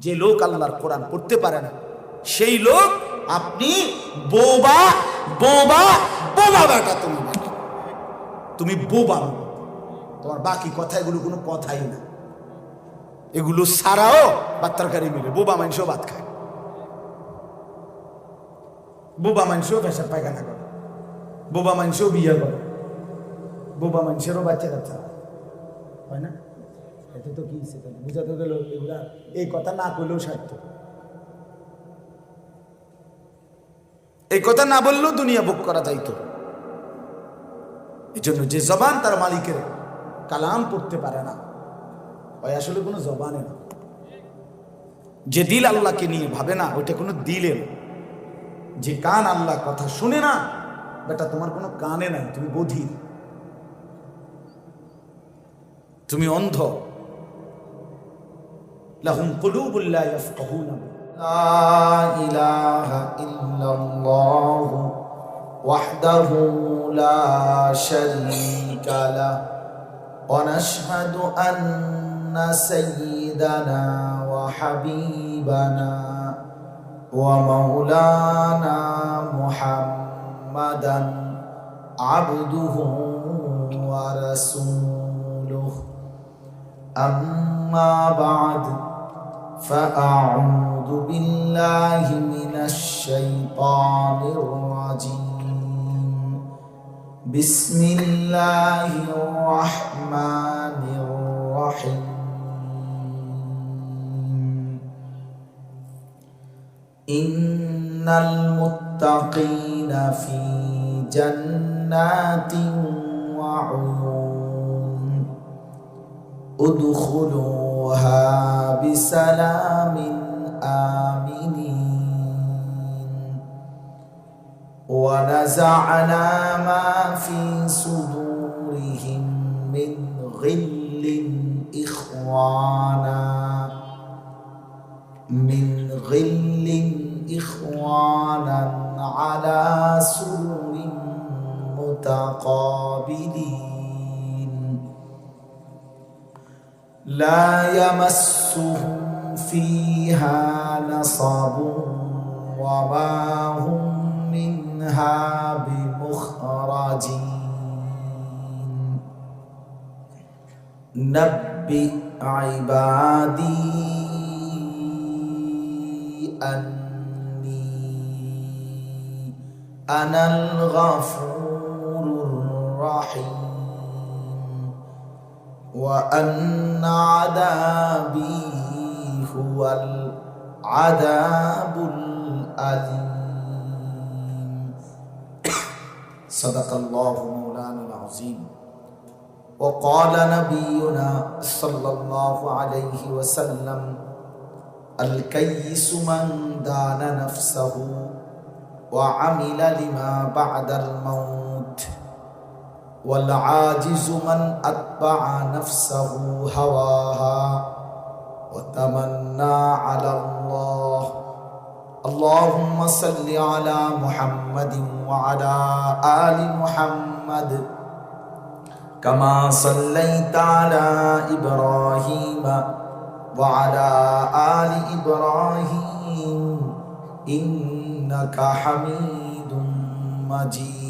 যে লোক আল্লাহর কোরআন পড়তে পারে না, সেই লোক আপনি বোবা বোবা বোবা বেটা তুমি তুমি বোবা তোমার বাকি কথা এগুলো কোনো কথাই না। এগুলো সারাও ভাত তরকারি মিলে, বোবা মানুষও ভাত খায়। বোবা মানুষও পেশাব পায়খানা করে। বোবা মানুষও বিয়ে করে। বোবা মানুষেরও বাচ্চা কাচ্চা। হয় না? এতে তো কি হইছে তাহলে? বুঝাতে গেল এগুলা এই কথা না করলেও সার্থ এই কথা না বললেও দুনিয়া ভোগ করা যাইতো। এই জন্য যে জবান তার মালিকের কালাম পড়তে পারে না। ওই আসলে কোনো জবানে না। যে দিল আল্লাহকে নিয়ে ভাবে না, ওইটা কোনো দিলে না যে কান আল্লাহ কথা শুনে না বেটা তোমার কোনো কানে নাই, তুমি বধির। তুমি অন্ধ। لهم قلوب لا يفقهون. لا إله إلا الله وحده لا شريك له. ونشهد أن سيدنا وحبيبنا ومولانا محمدا عبده ورسوله. أما بعد فأعوذ بالله من الشيطان الرجيم بسم الله الرحمن الرحيم إن المتقين في جنات وعيون ادخلوها بسلام آمنين ونزعنا ما في صدورهم من غل إخوانا من غل إخوانا على سرر متقابلين لا يمسهم فيها نصب وما هم منها بمخرجين. نبئ عبادي أني أنا الغفور الرحيم. وأن عذابي هو العذاب الأليم. صدق الله مولانا العظيم. وقال نبينا صلى الله عليه وسلم الكيس من دان نفسه وعمل لما بعد الموت. والعاجز من أتبع نفسه هواها وتمنى على الله. اللهم صل على محمد وعلى آل محمد. كما صليت على إبراهيم وعلى آل إبراهيم إنك حميد مجيد.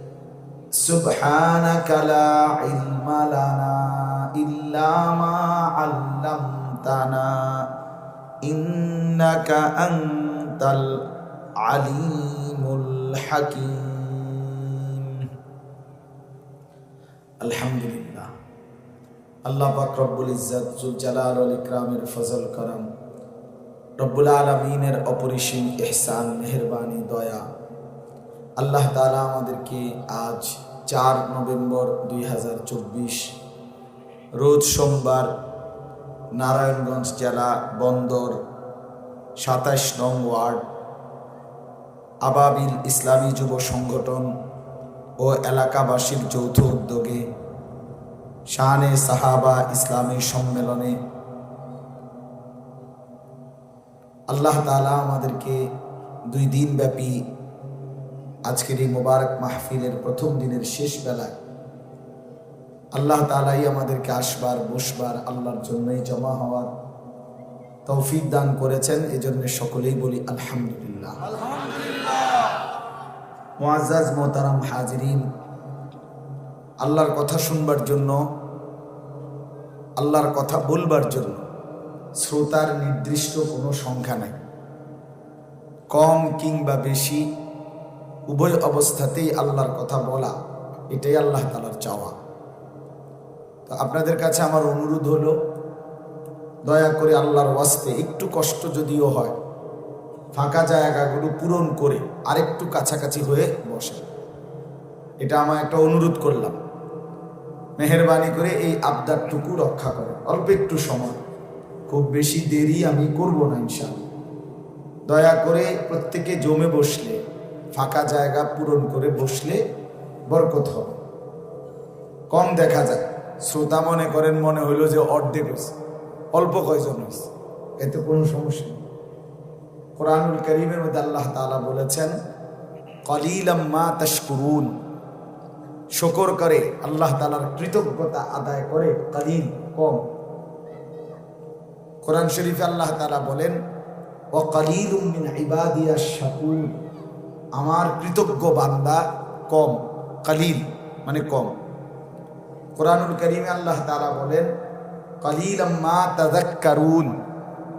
سبحانك لا علم لنا إلا ما علمتنا إنك أنت العليم الحكيم الحمد لله আল্লাহ পাক রব্বুল ইজ্জত জুল জালাল আল ইকরামের ফজল করম রব্বুল আলমিনের অপরিসীম এহসান মেহরবানি দয়া আল্লাহ তাআলা আমাদেরকে আজ চার নভেম্বর দুই হাজার চব্বিশ, রোজ সোমবার নারায়ণগঞ্জ জেলা বন্দর সাতাশ নং ওয়ার্ড, আবাবিল ইসলামী যুব সংগঠন ও এলাকাবাসীর যৌথ উদ্যোগে শাহানে সাহাবা ইসলামী সম্মেলনে আল্লাহ তালা আমাদেরকে দুই দিন ব্যাপী আজকের এই মোবারক মাহফিলের প্রথম দিনের শেষ বেলায় আল্লাহ তালাই আমাদেরকে আসবার বসবার আল্লাহর জন্যই জমা হওয়ার তৌফিক দান করেছেন। এজন্য সকলেই বলি আলহামদুলিল্লাহ। মুআজ্জাজ মোহতারাম হাজিরিন আল্লাহর কথা শুনবার জন্য আল্লাহর কথা বলবার জন্য শ্রোতার নির্দিষ্ট কোনো সংখ্যা নাই। কম কিংবা বেশি উভয় অবস্থাতেই আল্লাহর কথা বলা, এটাই আল্লাহ তালার চাওয়া। তো আপনাদের কাছে আমার অনুরোধ হলো, দয়া করে আল্লাহর ওয়াস্তে একটু কষ্ট যদিও হয়, ফাঁকা জায়গাগুলো পূরণ করে আরেকটু কাছাকাছি হয়ে বসে এটা আমার একটা অনুরোধ করলাম। মেহরবানি করে এই আবদারটুকু রক্ষা করে অল্প একটু সময়, খুব বেশি দেরি আমি করব না ইনশাআল্লাহ। দয়া করে প্রত্যেকে জমে বসলে ফাঁকা জায়গা পূরণ করে বসলে বরকত হবে। কম দেখা যায়। শ্রোতা মনে করেন মনে হইল যে অর্ধেক হয়েছে অল্প কয়জন হয়েছে এতে কোনো সমস্যা নেই। কোরআনুল করিমের মধ্যে আল্লাহ তাআলা বলেছেন কলিলাম্মা তাশকুরুন। শকর করে, আল্লাহ তালার কৃতজ্ঞতা আদায় করে কলিল, কম। কোরআন শরীফে আল্লাহ তালা বলেন ও কলিলুম মিন ইবাদিয়াশ শাকুর। আমার কৃতজ্ঞ বান্দা কম, কলিল মানে কম। কোরআনুল করিমে আল্লাহ তাআলা বলেন কালিল কলিলাম্মা তাযাক্কারুন।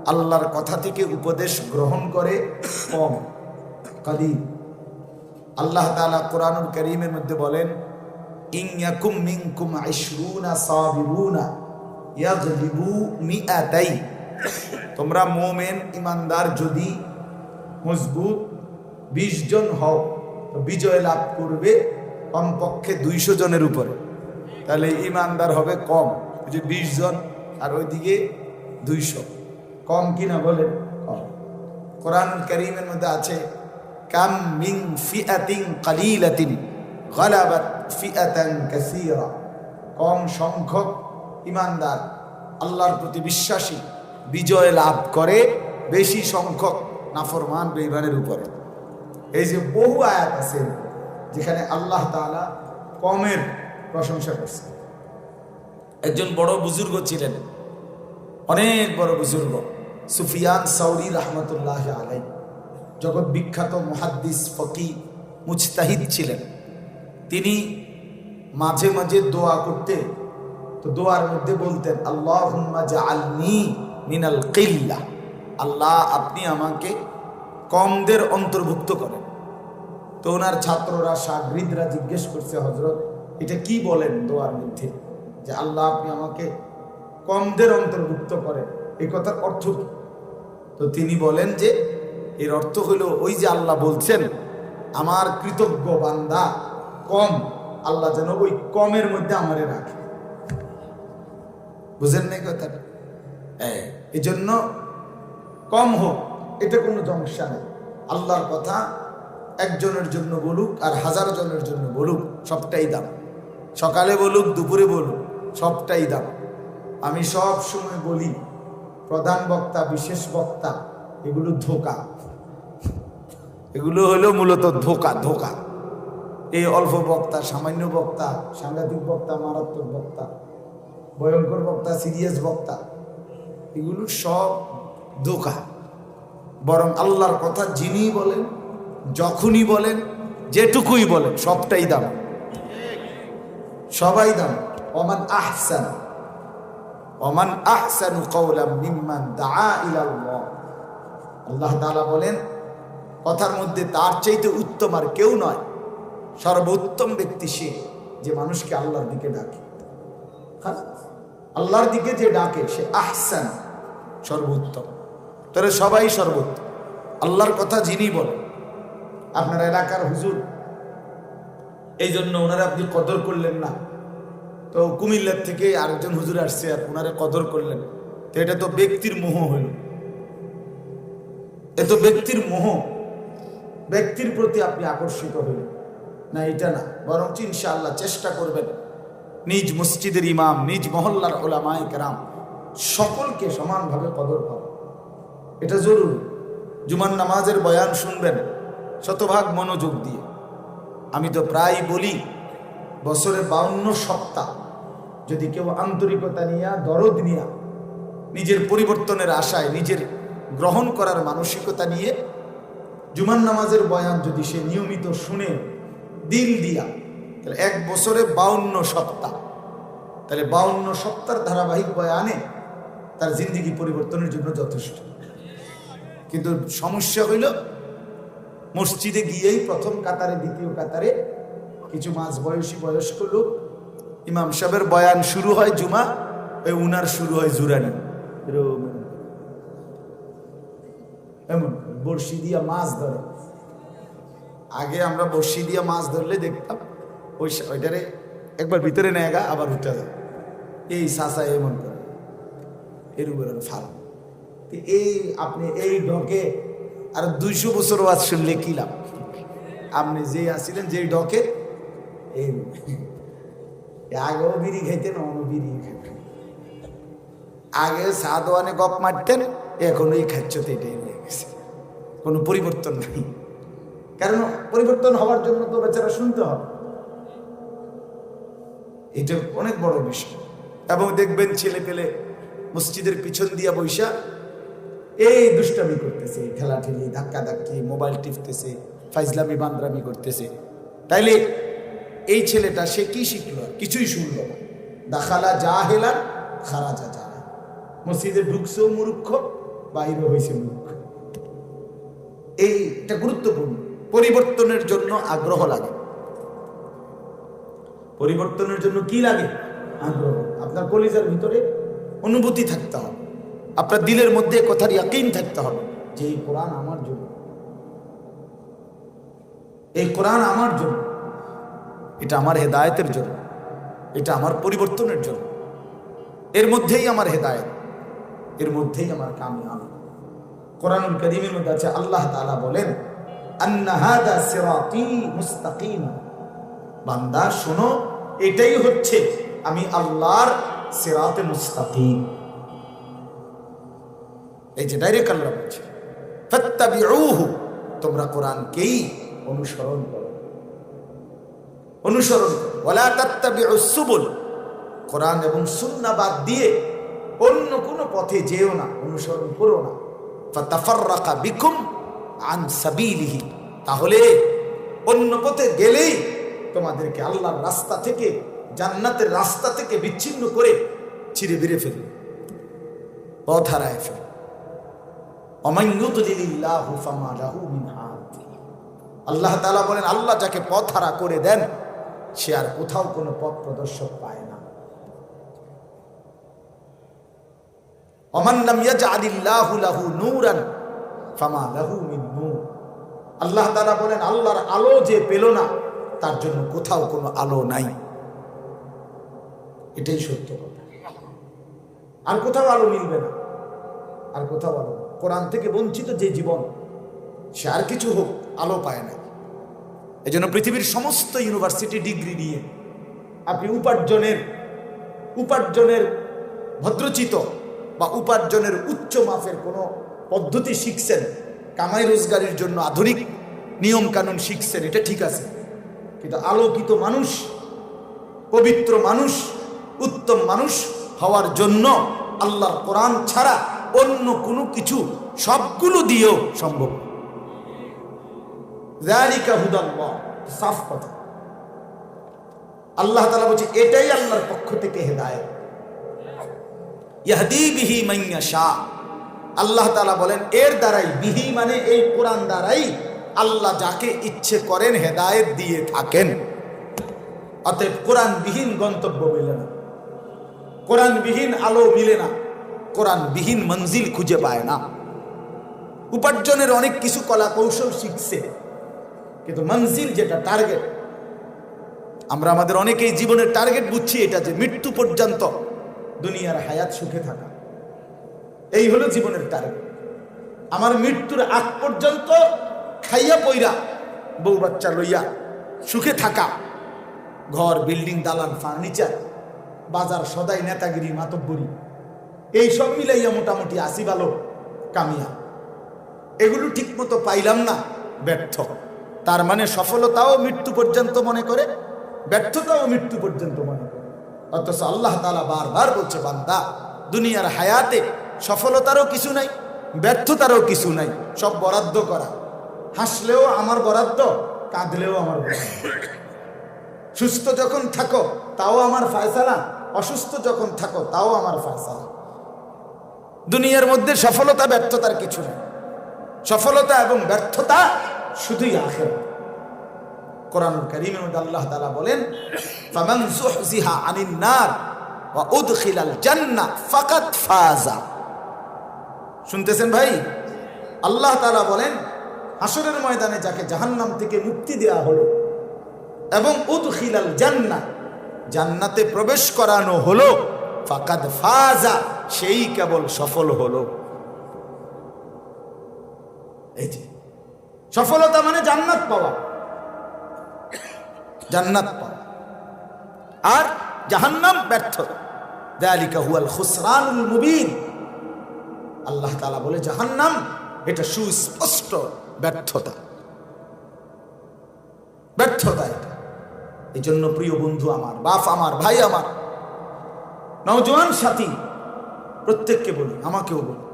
আল্লাহর কথা থেকে উপদেশ গ্রহণ করে কম, কলিল। আল্লাহ তালা কোরআনুল করিমের মধ্যে বলেন তোমরা মোমেন, ইমানদার, যদি মজবুত বিশ জন হও বিজয় লাভ করবে কমপক্ষে দুইশো জনের উপরে। তাহলে ইমানদার হবে কম যে বিশ জন, আর ওইদিকে দুইশো। কম কিনা বলেন? কম। কোরআন করিমের মধ্যে আছে, কাম মিং ফিআতিন কালিলাতিন কম সংখ্যক ইমানদার আল্লাহর প্রতি বিশ্বাসী বিজয় লাভ করে, বেশি সংখ্যক নাফরমান বেইমানের উপরে। এই যে বহু আয়াত আছে যেখানে আল্লাহ তাআলা কমের প্রশংসা করছে একজন বড় বুজুর্গ ছিলেন, অনেক বড় বুজুর্গ, সুফিয়ান সাউরি রহমতুল্লাহ আলাই জগৎ বিখ্যাত মুহাদ্দিস ফকি মুজতাহিদ ছিলেন। তিনি মাঝে মাঝে দোয়া করতে, তো দোয়ার মধ্যে বলতেন আল্লাহ আলনি মিনাল কিল্লা। আল্লাহ আপনি আমাকে কমদের অন্তর্ভুক্ত করেন। তো ওনার ছাত্ররা সাগরিদরা জিজ্ঞেস করছে হজরত এটা কি বলেন দোয়ার মধ্যে? যে, আল্লাহ, আপনি আমাকে কমদের অন্তর্ভুক্ত করেন। এই কথার অর্থ কি? তো তিনি বলেন যে, এর অর্থ হলো ওই যে আল্লাহ বলছেন, আমার কৃতজ্ঞ বান্দা, কম, আল্লাহ যেন ওই কমের মধ্যে আমারে রাখে। বুঝেন নাই কথাটা? এই জন্য কম হোক, এটা কোনো সমস্যা নেই। আল্লাহর কথা একজনের জন্য বলুক আর হাজার জনের জন্য বলুক, সবটাই দাম। সকালে বলুক, দুপুরে বলুক, সবটাই দাম। আমি সব সময় বলি, প্রধান বক্তা, বিশেষ বক্তা, এগুলো ধোকা। এগুলো হলো মূলত ধোকা ধোকা। এই অল্প বক্তা, সামান্য বক্তা, সাংঘাতিক বক্তা, মারাত্মক বক্তা, ভয়ঙ্কর বক্তা, সিরিয়াস বক্তা, এগুলো সব ধোকা। বরং আল্লাহর কথা যিনি বলেন যখনই বলেন, যেটুকুই বলেন, সবটাই দাম। সবাই দাম। ওমান আহসান। ওমান আহসানু দাআ ইলাল্লাহ। আল্লাহ তাআলা বলেন, কথার মধ্যে তার চাইতে উত্তম আর কেউ নয়। সর্বোত্তম ব্যক্তি সে যে মানুষকে আল্লাহর দিকে ডাকে? আল্লাহর দিকে যে ডাকে, সে আহসান সর্বোত্তম। তাহলে সবাই সর্বোত্তম। আল্লাহর কথা যিনি বলেন আপনার এলাকার হুজুর। এই জন্য ওনারা আপনি কদর করলেন না। তো কুমিল্লার থেকে আরেকজন হুজুর আসছে আর ওনারা কদর করলেন। তো এটা তো ব্যক্তির মোহ হইল। এ তো ব্যক্তির মোহ। ব্যক্তির প্রতি আপনি আকর্ষিত হইলেন না, এটা না। বরং ইনশাআল্লাহ চেষ্টা করবেন। নিজ মসজিদের ইমাম, নিজ মহল্লার ওলামায় কেরাম সকলকে সমানভাবে কদর করা। এটা জরুরি। জুমান নামাজের বয়ান শুনবেন। শতভাগ মনোযোগ দিয়ে। আমি তো প্রায় বলি, বছরে বাউন্ন সপ্তাহ। যদি কেউ আন্তরিকতা নিয়ে, দরদ নিয়ে, নিজের পরিবর্তনের আশায় নিজের গ্রহণ করার মানসিকতা নিয়ে জুমান নামাজের বয়ান যদি সে নিয়মিত শুনে, দিল দিয়া, তাহলে এক বছরে বাউন্ন সপ্তাহ। তাহলে বাউন্ন সপ্তাহ ধারাবাহিক বয়ানে তার জিন্দিগি পরিবর্তনের জন্য যথেষ্ট। কিন্তু সমস্যা হইল মসজিদে গিয়েই প্রথম কাতারে, দ্বিতীয় কাতারে কিছু মাঝ বয়সী বয়স্ক লোক ইমাম সাহেবের বয়ান শুরু হয় জুমা, ওই উনার শুরু হয় জুরানি। এমন, বড়শি দিয়া মাছ ধরে। আগে আমরা বড়শি দিয়া মাছ ধরলে দেখতাম, ওই ওইটারে একবার ভিতরে নেয় গা, আবার উঠে যায়। এই সাসা এমন করে। এর উপরে ফাল। এই আপনি এই ডকে আর দুইশো বছর ওয়াজ শুনলে কি লাভ? আপনি যে আসছিলেন যেই ডকে, এই আগেও বিড়ি খাইতেন অন্য বিড়ি খাইতেন। আগে সাদওয়ানে গপ মারতেন এখন এই খাচ্ছতে এটাই হয়ে গেছে। কোনো পরিবর্তন নেই। কারণ পরিবর্তন হওয়ার জন্য তো বেচারা শুনতে হবে। এটা অনেক বড় বিষয়। এবং দেখবেন ছেলে পেলে মসজিদের পিছন দিয়া বৈশা এই দুষ্টামি করতেছে খেলা ঠেলি ধাক্কা ধাক্কি মোবাইল টিপতেছে, ফাইজলামি, বান্দ্রামি করতেছে। তাইলে এই ছেলেটা সে কি শিখল? কিছুই শুনলো না। দাখালা যা হেলার খারাজা যা মসজিদে ঢুকছেও মূর্খ, বাইরে হয়েছে মূর্খ। এইটা গুরুত্বপূর্ণ। পরিবর্তনের জন্য আগ্রহ লাগে। পরিবর্তনের জন্য কি লাগে? আগ্রহ। আপনার কলিজার ভিতরে অনুভূতি থাকতে হবে। আপনার দিলের মধ্যে কথার ইয়াকিন থাকতে হবে যে এই কোরআন আমার জন্য। এই কোরআন আমার জন্য। এটা আমার হেদায়তের জন্য। এটা আমার পরিবর্তনের জন্য। এর মধ্যেই আমার হেদায়েত। এর মধ্যেই আমার কামিয়াব। কোরআনুল করিমের মধ্যে আছে, আল্লাহ তাআলা বলেন বান্দা, শোনো, এটাই হচ্ছে আমি আল্লাহর সিরাতে মুস্তাকিম। এই যে ডাইরেক্ট আল্লাহ বলছে। তোমরা কোরআনকেই অনুসরণ করো। অনুসরণ সুবুল, কোরআন এবং সুন্নাহ বাদ দিয়ে অন্য কোনো পথে যেও না, অনুসরণ করো না। আন তাহলে অন্য পথে গেলেই তোমাদেরকে আল্লাহর রাস্তা থেকে, জান্নাতের রাস্তা থেকে বিচ্ছিন্ন করে ছিঁড়ে বেড়ে ফেলবে, পথ হারায় ফেলবে। আল্লাহ তাআলা বলেন, আল্লাহ যাকে পথ হারা করে দেন, সে আর কোথাও কোনো পথ প্রদর্শক পায় না। আল্লাহ তাআলা বলেন, আল্লাহর আলো যে পেল না, তার জন্য কোথাও কোনো আলো নাই। এটাই সত্য কথা। আর কোথাও আলো মিলবে না, আর কোথাও আলো। কোরআন থেকে বঞ্চিত যে জীবন, সে আর কিছু হোক, আলো পায় না। এই জন্য পৃথিবীর সমস্ত ইউনিভার্সিটি ডিগ্রি নিয়ে আপনি উপার্জনের উপার্জনের ভদ্রচিত বা উপার্জনের উচ্চ মাফের কোনো পদ্ধতি শিখছেন, কামাই রোজগারের জন্য আধুনিক নিয়ম কানুন শিখছেন, এটা ঠিক আছে। কিন্তু আলোকিত মানুষ, পবিত্র মানুষ, উত্তম মানুষ হওয়ার জন্য আল্লাহর কোরআন ছাড়া অন্য কোনো কিছু সবগুলো দিয়েও সম্ভব। সাফ আল্লাহ তালা বলছে, এটাই আল্লাহর পক্ষ থেকে হেদায়েত। ইয়াহদি বিহি মাইয়া শাহ আল্লাহ তালা বলেন, এর দ্বারাই, বিহি মানে এই কোরআন দ্বারাই আল্লাহ যাকে ইচ্ছে করেন হেদায়েত দিয়ে থাকেন। অতএব কোরআনবিহীন গন্তব্য মিলে না। কোরআনবিহীন আলো মিলে না। কোরআনবিহীন মঞ্জিল খুঁজে পায় না। উপার্জনের অনেক কিছু কলা কৌশল শিখছে, কিন্তু মঞ্জিল যেটা টার্গেট আমরা আমাদের অনেকেই জীবনের টার্গেট বুঝছি এটা যে মৃত্যু পর্যন্ত দুনিয়ার হায়াত সুখে থাকা। এই হলো জীবনের টার্গেট আমার মৃত্যুর আগ পর্যন্ত খাইয়া পইরা বউ বাচ্চা লইয়া সুখে থাকা। ঘর, বিল্ডিং, দালান, ফার্নিচার, বাজার, সদাই নেতাগিরি, মাতব্বরি। এই সব মিলাইয়া মোটামুটি আসি ভালো কামিয়া। এগুলো ঠিক মতো পাইলাম না, ব্যর্থ। তার মানে সফলতাও মৃত্যু পর্যন্ত মনে করে, ব্যর্থতাও মৃত্যু পর্যন্ত মনে করে। অথচ আল্লাহ তালা বারবার বলছে, বান্দা, দুনিয়ার হায়াতে সফলতারও কিছু নাই, ব্যর্থতারও কিছু নাই, সব বরাদ্দ করা। হাসলেও আমার বরাদ্দ, কাঁদলেও আমার সুস্থ যখন থাকো, তাও আমার ফায়সালা। অসুস্থ যখন থাকো, তাও আমার ফায়সালা। দুনিয়ার মধ্যে সফলতা, ব্যর্থতার কিছু নেই। সফলতা এবং ব্যর্থতা শুধুই আখের। কোরআনুল কারীমের মধ্যে আল্লাহ তালা বলেন, ফামান যুহজিহা আনিন নার ওয়া উদখিলাল জান্নাহ ফাকাদ ফাজা। শুনতেছেন ভাই? আল্লাহ তালা বলেন হাসরের ময়দানে যাকে জাহান্নাম থেকে মুক্তি দেওয়া হলো এবং উদখিলাল জান্নাহ জান্নাতে প্রবেশ করানো হলো, ফাকাদ ফাজা। সেই কেবল সফল হলো। এই যে, সফলতা মানে জান্নাত পাওয়া। জান্নাত পাওয়া। আর জাহান্নাম ব্যর্থ। দালিকা হুয়াল খুসরানুল মুবিন। আল্লাহ তাআলা বলে, জাহান্নাম, এটা সুস্পষ্ট ব্যর্থতা। ব্যর্থতা এটা। এই জন্য প্রিয় বন্ধু আমার, বাপ আমার, ভাই আমার, নওজোয়ান সাথী প্রত্যেককে বলি আমাকেও বলি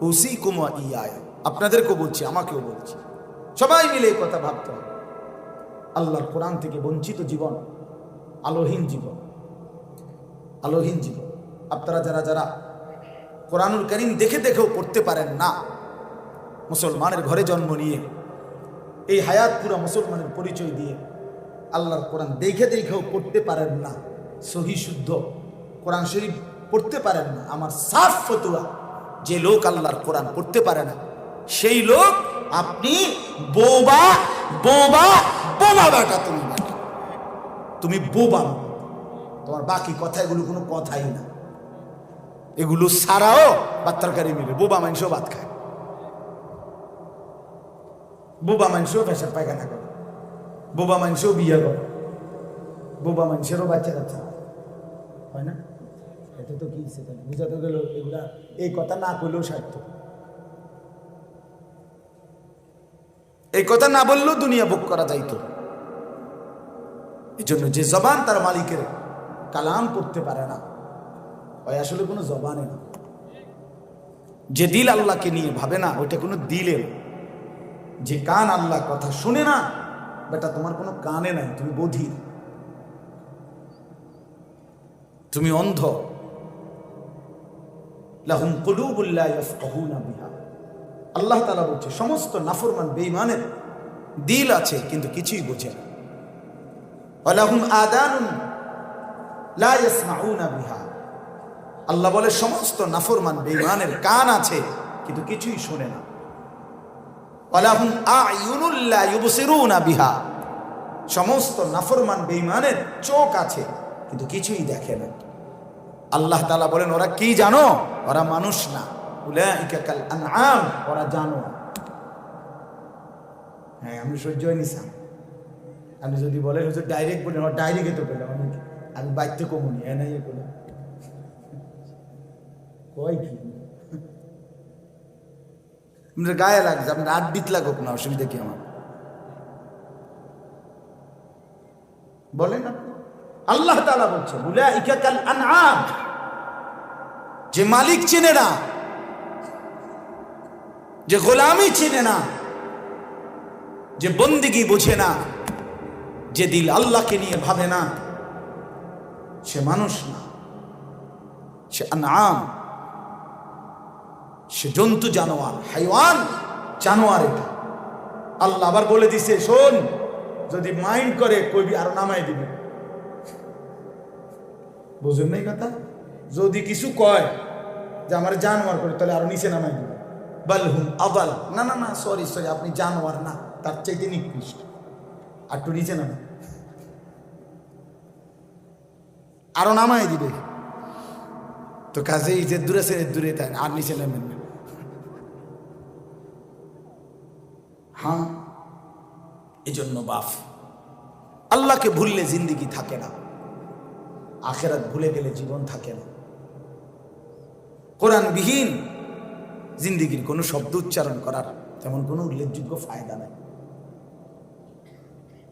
হুসি কুমা ইয়ায়, আপনাদেরকেও বলছি, আমাকেও বলছি। সবাই মিলে এই কথা ভাবতে হবে। আল্লাহর কোরআন থেকে বঞ্চিত জীবন, আলোহীন জীবন আলোহীন জীবন। আপনারা যারা যারা কোরআনুল করিম দেখে দেখেও পড়তে পারেন না, মুসলমানের ঘরে জন্ম নিয়ে, এই হায়াত পুরা মুসলমানের পরিচয় দিয়ে আল্লাহর কোরআন দেখে দেখেও পড়তে পারেন না সহি শুদ্ধ কোরআন শরীফ পড়তে পারেন না। আমার সাফ ফতুয়া যে লোক আল্লাহর কোরআন পড়তে পারে না, সেই লোক আপনি বোবা বোবা বোবা বেটা তুমি তুমি বোবা। তোমার বাকি কথা এগুলো কোনো কথাই না। এগুলো সারাও ভাত তরকারি মিলে। বোবা মানুষও ভাত খায়। বোবা মানুষও পেশাব পায়খানা করে। বোবা মানুষও বিয়ে করে। বোবা মানুষেরও বাচ্চা কাচ্চা হয় না। এটা তো কি সেটা বুঝাতে গেল এগুলা এই কথা না করলেও সার্থ এই কথা না বললেও দুনিয়া ভোগ করা যাইতো। এই জন্য যে জবান তার মালিকের কালাম করতে পারে না, ওই আসলে কোনো জবানে না। যে দিল আল্লাহকে নিয়ে ভাবে না, ওইটা কোনো দিলে যে কান আল্লাহ কথা শুনে না, বেটা তোমার কোনো কানে নাই, তুমি বধির তুমি অন্ধ। আল্লাহ তাআলা বলছে, সমস্ত নাফরমান বেঈমানের দিল আছে, কিন্তু কিছুই বোঝে না। আল্লাহ বলে, সমস্ত নাফরমান বেঈমানের কান আছে, কিন্তু কিছুই শোনে না। সমস্ত নাফরমান বেঈমানের চোখ আছে, কিন্তু কিছুই দেখে না। আল্লাহ তালা বলেন, ওরা কি জানো? ওরা মানুষ না। ওরা জানো। হ্যাঁ আমি সহ্য হয়ে আপনি যদি বলেন, হুজুর ডাইরেক্ট বলেন, ওরা ডাইরেক্টে তো পেলাম আমি আমি বাইতে কমুনি, এ নাই বলে। কয় কি? আপনার গায়ে লাগছে, আপনার আট আড্ডিত লাগুক না, অসুবিধা কি আমার? বলেন আপনি। আল্লাহ তাআলা বলছে যে মালিক চেনে না, যে গোলামি চেনে না, যে বন্দিগি বোঝে না, যে দিল আল্লাহকে নিয়ে ভাবে না, সে মানুষ না, সে আনাম সে জন্তু জানোয়ার, হাইওয়ান জানোয়ার এটা। আল্লাহ আবার বলে দিছে, শোন, যদি মাইন্ড করে কবি আর নামাই দিবে। বুঝুন নাই কথা? যদি কিছু কয় যে আমার জানোয়ার করে, তাহলে আরও নিচে নামাই দিবে। বালহুম আবাল। না না না সরি সরি আপনি জানোয়ার না, তার চাইতে নিকৃষ্ট। আর একটু নিচে নামা আরও নামাই দিবে। তো কাজেই যে দূরে সে দূরে তাই আর নিচে নামেন না। হ্যাঁ এজন্য বাফ। আল্লাহকে ভুললে জিন্দিগি থাকে না। আখেরাত ভুলে গেলে জীবন থাকে না। কোরআনবিহীন জিন্দিগির কোনো শব্দ উচ্চারণ করার তেমন কোনো উল্লেখযোগ্য ফায়দা নেই।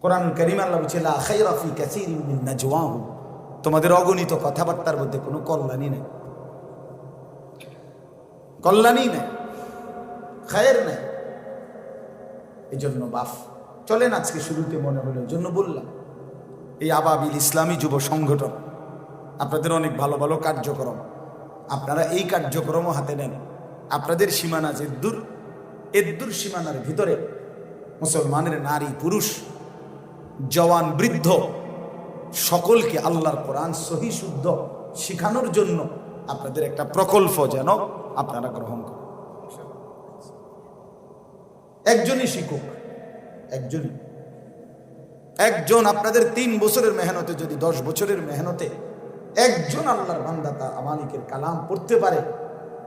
কোরআন করিম আল্লাহ তোমাদের অগণিত কথাবার্তার মধ্যে কোনো কল্যাণই নেই। কল্যাণই নেই, খায়ের নেই। এই জন্য বাফ। চলেন আজকে শুরুতে মনে হলো জন্য বললাম, এই আবাবিল ইসলামী যুব সংগঠন আপনাদের অনেক ভালো ভালো কার্যক্রম। আপনারা এই কার্যক্রমও হাতে নেন। আপনাদের সীমানা যে দূর এদ্দুর সীমানার ভিতরে মুসলমানের নারী, পুরুষ, জওয়ান, বৃদ্ধ, সকলকে আল্লাহর কোরআন সহি, শুদ্ধ শিখানোর জন্য আপনাদের একটা প্রকল্প যেন আপনারা গ্রহণ করেন। একজনই শিক্ষক, একজনই। একজন আপনাদের তিন বছরের মেহনতে, যদি দশ বছরের মেহনতে একজন আল্লাহর বান্দাতা আমানিকের কালাম পড়তে পারে,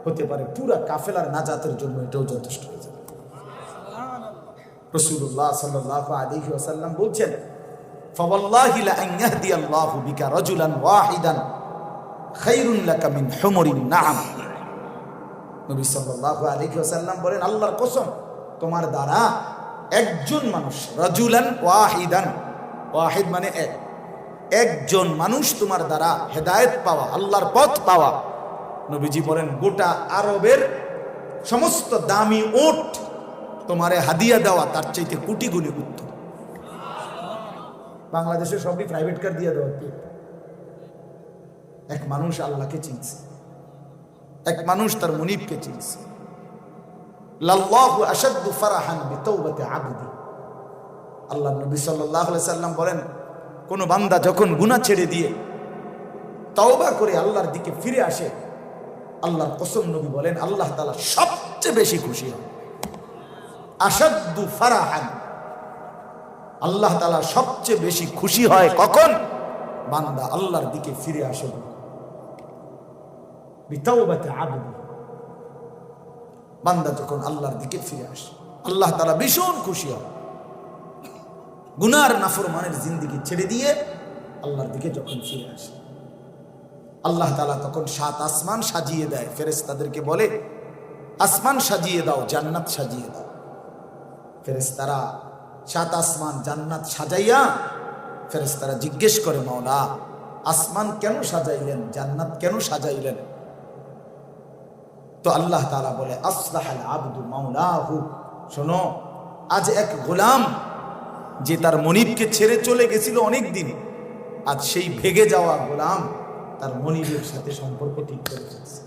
হতে পারে। পুরা কাফেলার নাজাতের জন্য এটাও যথেষ্ট হয়ে যাবে। রসুল্লাহ সাল্লাহ আলহি আসাল্লাম বলছেন বলেন, আল্লাহর তোমার দ্বারা একজন মানুষ রাজুলান ওয়াহিদান, ওয়াহিদ মানে এক। একজন মানুষ তোমার দ্বারা হেদায়েত পাওয়া, আল্লাহর পথ পাওয়া। নবীজি বলেন, গোটা আরবের সমস্ত দামি ওট তোমারে হাদিয়া দেওয়া, তার চাইতে কোটি গুণে উত্তম। বাংলাদেশে সবই প্রাইভেট কার দিয়ে দেওয়া। এক মানুষ আল্লাহকে চিনছে। এক মানুষ তার মনিবকে চিনছে। আল্লাহ নবী সাল্লাম বলেন কোন বান্দা যখন গুনাহ ছেড়ে দিয়ে তওবা করে আল্লাহর দিকে ফিরে আসে, আল্লাহর কসম নবী বলেন, আল্লাহ তালা সবচেয়ে বেশি খুশি হন। আশাদ্দু ফারাহান। আল্লাহ তালা সবচেয়ে বেশি খুশি হয় কখন? বান্দা আল্লাহর দিকে ফিরে আসে বান্দা যখন আল্লাহর দিকে ফিরে আসে, আল্লাহ তালা ভীষণ খুশি হয় গুনার নাফরমানের জিন্দিগি ছেড়ে দিয়ে আল্লাহর দিকে যখন ফিরে আসে, আল্লাহ তালা তখন সাত আসমান সাজিয়ে দেয়। ফেরেস তাদেরকে বলে, আসমান সাজিয়ে দাও, জান্নাত সাজিয়ে দাও। ফেরেস তারা সাত আসমান জান্নাত সাজাইয়া ফেরেস তারা জিজ্ঞেস করে, মাওলা, আসমান কেন সাজাইলেন, জান্নাত কেন সাজাইলেন? তো আল্লাহ তালা বলে, আসলাহাল আব্দু মাওলাহু। শোনো, আজ এক গোলাম যে তার মনিবকে ছেড়ে চলে গেছিল অনেক দিন আজ সেই ভেগে যাওয়া গোলাম তার মনিবের সাথে সম্পর্ক ঠিক করে ফেলছে।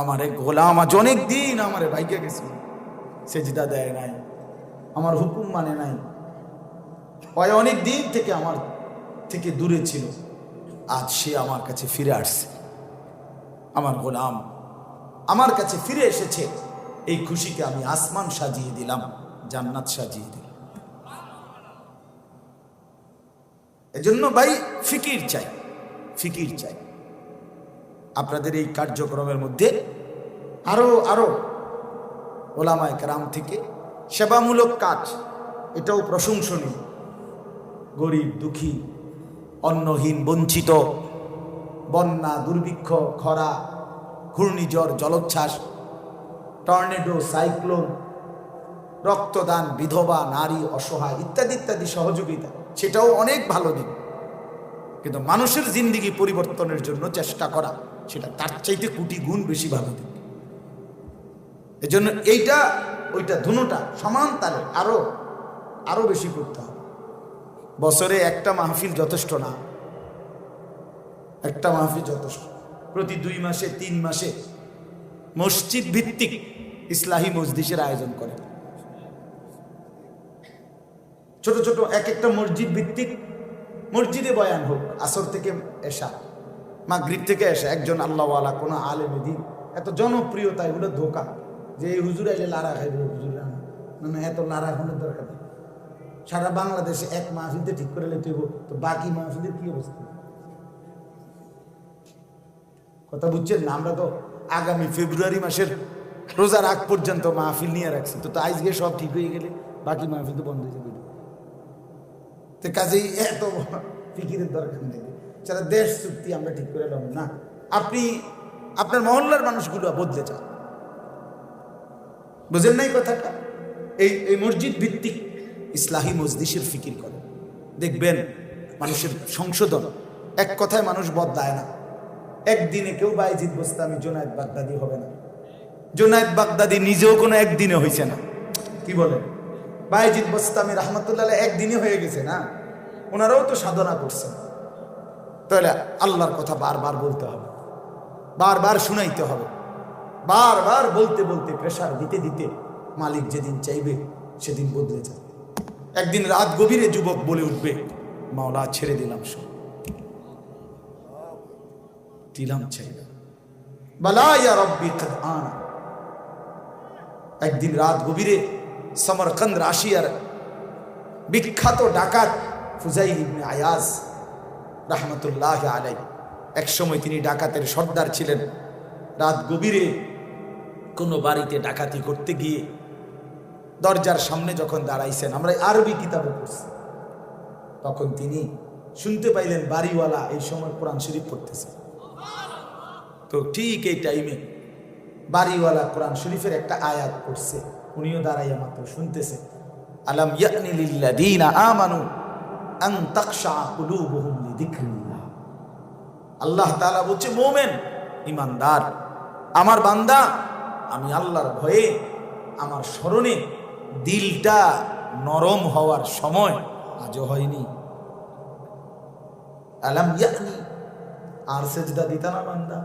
আমার এক গোলাম আজ অনেক দিন আমার বাইকে গেছিল, সেজদা দেয় নাই, আমার হুকুম মানে নাই, হয় অনেক দিন থেকে আমার থেকে দূরে ছিল, আজ সে আমার কাছে ফিরে আসছে। আমার গোলাম আমার কাছে ফিরে এসেছে, এই খুশিকে আমি আসমান সাজিয়ে দিলাম। জান্নাত সাজিয়ে দিলাম এজন্য ভাই ফিকির চাই ফিকির চাই। আপনাদের এই কার্যক্রমের মধ্যে আরও আরও ওলামায় কেরাম থেকে সেবামূলক কাজ, এটাও প্রশংসনীয়। গরিব, দুঃখী, অন্নহীন, বঞ্চিত, বন্যা, দুর্ভিক্ষ, খরা, ঘূর্ণিঝড়, জলোচ্ছ্বাস, টর্নেডো, সাইক্লোন রক্তদান, বিধবা, নারী, অসহায় ইত্যাদি ইত্যাদি সহযোগিতা। সেটাও অনেক ভালো দিক। কিন্তু মানুষের জিন্দিগি পরিবর্তনের জন্য চেষ্টা করা, সেটা তার চাইতে কোটি গুণ বেশি ভালো দিক। এজন্য এইটা, ওইটা ধুনোটা সমান তালে আরও আরও বেশি করতে হবে। বছরে একটা মাহফিল যথেষ্ট না? একটা মাহফিল যথেষ্ট। প্রতি দুই মাসে, তিন মাসে মসজিদ ভিত্তিক ইসলাহী মসজিদের আয়োজন করে। ছোট ছোট এক একটা মসজিদ ভিত্তিক মসজিদে বয়ান হোক, আসর থেকে এসা, মাগরিব থেকে এসা, একজন আল্লাহওয়ালা, কোনো আলেমে দিন এত জনপ্রিয়তা, এগুলো ধোকা, যে এই হুজুর আইলে লারা খাইবে, হুজুর না না, এত লারা হওয়ার দরকার সারা বাংলাদেশে এক মাহফিলতে ঠিক করে লেতে হইব, তো বাকি মাহফিলের কি অবস্থা? কথা বুঝছেন না? আমরা তো আগামী ফেব্রুয়ারি মাসের রোজার আগ পর্যন্ত মাহফিল নিয়ে রাখছি, তো আজকে সব ঠিক হয়ে গেলে বাকি মাহফিল তো বন্ধ হয়েছে দুটো তো কাজেই এত ফিকিরের দরকার নেই। সেটা দেশ চুক্তি আমরা ঠিক করে এলাম না। আপনি, আপনার মহল্লার মানুষগুলো বদলে যান। বুঝেন নাই কথাটা? এই এই মসজিদ ভিত্তিক ইসলাহী মসজিদের ফিকির করে দেখবেন মানুষের সংশোধন। এক কথায় মানুষ বদলায় না। একদিনে কেউ বাইজিদ বস্তামি জোনায়দ বাগদাদি হবে না। জোনায়দ বাগদাদি নিজেও কোনো একদিনে হয়েছে না। কি বলেন? বাইজিদ বস্তামি রহমতুল্লাহ একদিনে হয়ে গেছে না? ওনারাও তো সাধনা করছেন। তাহলে আল্লাহর কথা বারবার বলতে হবে। বারবার শুনাইতে হবে। বারবার বলতে বলতে প্রেশার দিতে দিতে মালিক যেদিন চাইবে, সেদিন বদলে যাবে। একদিন রাত গভীরে যুবক বলে উঠবে, মাওলা, ছেড়ে দিলাম সব। দিলাম চাইলাম বালা রব্বি আনা। একদিন রাত গভীরে সমরকন্দ রাশিয়ার বিখ্যাত ডাকাত ফুজাইল ইবনে আয়াজ রহমতুল্লাহ আলাই একসময় তিনি ডাকাতের সর্দার ছিলেন। রাত গভীরে কোনো বাড়িতে ডাকাতি করতে গিয়ে দরজার সামনে যখন দাঁড়াইছেন, আমরা আরবি কিতাবে পড়ছি। তখন তিনি শুনতে পাইলেন, বাড়িওয়ালা এই সময় কোরআন শরীফ পড়তেছে। তো ঠিক এই টাইমে বাড়িওয়ালা কোরআন শরীফের একটা আয়াত পড়ছে। উনিও দাঁড়াইয়া মাত্র শুনতেছে। আলাম ইয়ানি লিল্লাযীনা আমানু আন তাখশা কুলুবুহুম লিযিকরিল্লাহ। আল্লাহ তাআলা বলছে, মোমেন, ইমানদার, আমার বান্দা, আমি আল্লাহর ভয়ে আমার স্মরণে দিলটা নরম হওয়ার সময় আজও হয়নি। আলাম ইয়ানি, আর সেজদা দিতা না বান্দা?